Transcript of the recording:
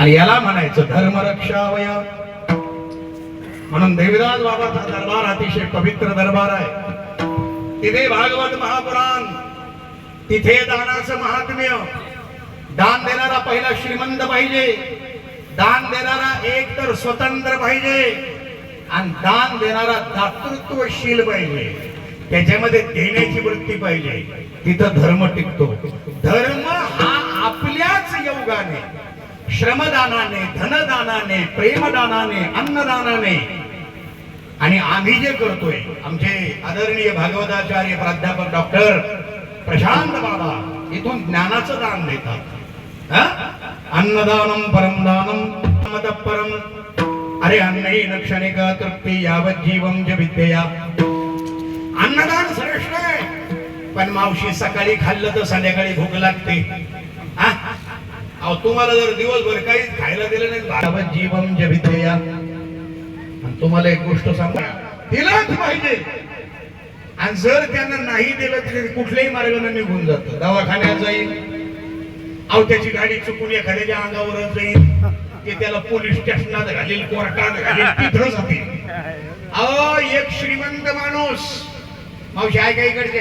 आणि याला म्हणायचं धर्मरक्षावया. म्हणून देविदास बाबाचा दरबार अतिशय पवित्र दरबार आहे. तिथे भागवत महापुराण तिथे दानाचं महात्म्य. दान देणारा पहिला श्रीमंत पाहिजे. दान देणारा एक तर स्वतंत्र पाहिजे. आणि दान देणारा दातृत्वशील पाहिजे. त्याच्यामध्ये देण्याची वृत्ती पाहिजे. तिथं धर्म टिकतो. धर्म हा आपल्याच योगाने. श्रमदानाने धनदानाने प्रेमदानाने अन्नदानाने. आणि आम्ही जे करतोय आमचे आदरणीय भागवताचार्य प्राध्यापक डॉक्टर प्रशांत बाबा इथून ज्ञानाचं दान देतात. अन्नदानम परम दानम मत परम. अरे अन्न क्षणिक तृप्ती यावत जीवम ज विद्यया. अन्नदान श्रेष्ठ आहे. पण मावशी सकाळी खाल्लं तर संध्याकाळी भूक लागते. अहो तुम्हाला जर दिवसभर काहीच खायला दिलं नाही यावत जीवम ज आणि तुम्हाला एक गोष्ट सांगा दिलाच पाहिजे. आणि जर त्यांना नाही दिलं तर कुठल्याही मार्गाने निघून जात. दवाखान्यात जाईल. अहो त्याची गाडी चुकून एखाद्याच्या अंगावरच जाईल. ते त्याला पोलीस स्टेशनात घालील कोर्टात घालील तिथं जातील. अहो एक श्रीमंत माणूस. मावशी ऐका का इकडचे.